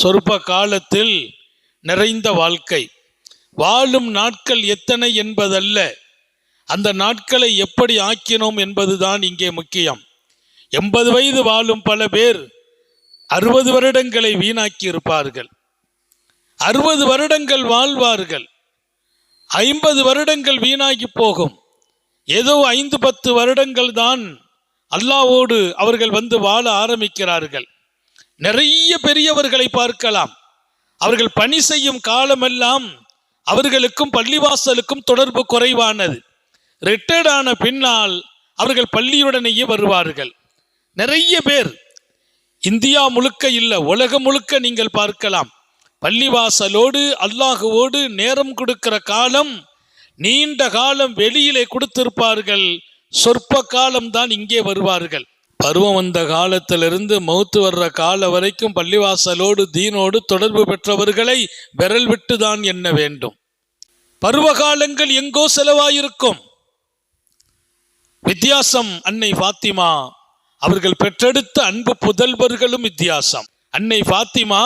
சொற்ப காலத்தில் நிறைந்த வாழ்க்கை. வாழும் நாட்கள் எத்தனை என்பதல்ல. அந்த நாட்களை எப்படி ஆக்கினோம் என்பதுதான் இங்கே முக்கியம். எண்பது வயது வாழும் பல பேர் அறுபது வருடங்களை வீணாக்கி இருப்பார்கள் அறுபது வருடங்கள் வாழ்வார்கள். ஐம்பது வருடங்கள் வீணாகி போகும். ஏதோ ஐந்து பத்து வருடங்கள் தான் அல்லாவோடு அவர்கள் வந்து வாழ ஆரம்பிக்கிறார்கள். நிறைய பெரியவர்களை பார்க்கலாம். அவர்கள் பணி செய்யும் காலமெல்லாம் அவர்களுக்கும் பள்ளிவாசலுக்கும் தொடர்பு குறைவானது. ரிட்டையர்ட் ஆன பின்னால் அவர்கள் பள்ளியுடனேயே வருவார்கள். நிறைய பேர் இந்தியா முழுக்க இல்லை உலகம் முழுக்க நீங்கள் பார்க்கலாம். பள்ளிவாசலோடு அல்லாஹுவோடு நேரம் கொடுக்கிற காலம் நீண்ட காலம் வெளியிலே கொடுத்திருப்பார்கள். சொற்ப காலம்தான் இங்கே வருவார்கள். பருவம் வந்த காலத்திலிருந்து மௌத்து வர்ற கால வரைக்கும் பள்ளிவாசலோடு தீனோடு தொடர்பு பெற்றவர்களை விரல் விட்டுதான் எண்ண வேண்டும். பருவ காலங்கள் எங்கோ செலவாயிருக்கும். வித்தியாசம் அன்னை பாத்திமா அவர்கள் பெற்றெடுத்த அன்பு புதல்வர்களும் வித்தியாசம். அன்னை பாத்திமா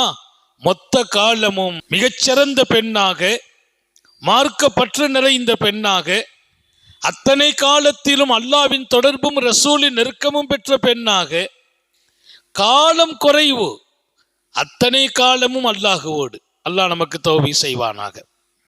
மொத்த காலமும் மிகச்சிறந்த பெண்ணாக மார்க்கப்பற்று நிறைந்த பெண்ணாக அத்தனை காலத்திலும் அல்லாவின் தொடர்பும் ரசூலின் நெருக்கமும் பெற்ற பெண்ணாக காலம் குறைவு அத்தனை காலமும் அல்லாஹுவோடு. அல்லாஹ் நமக்கு தோவி செய்வானாக.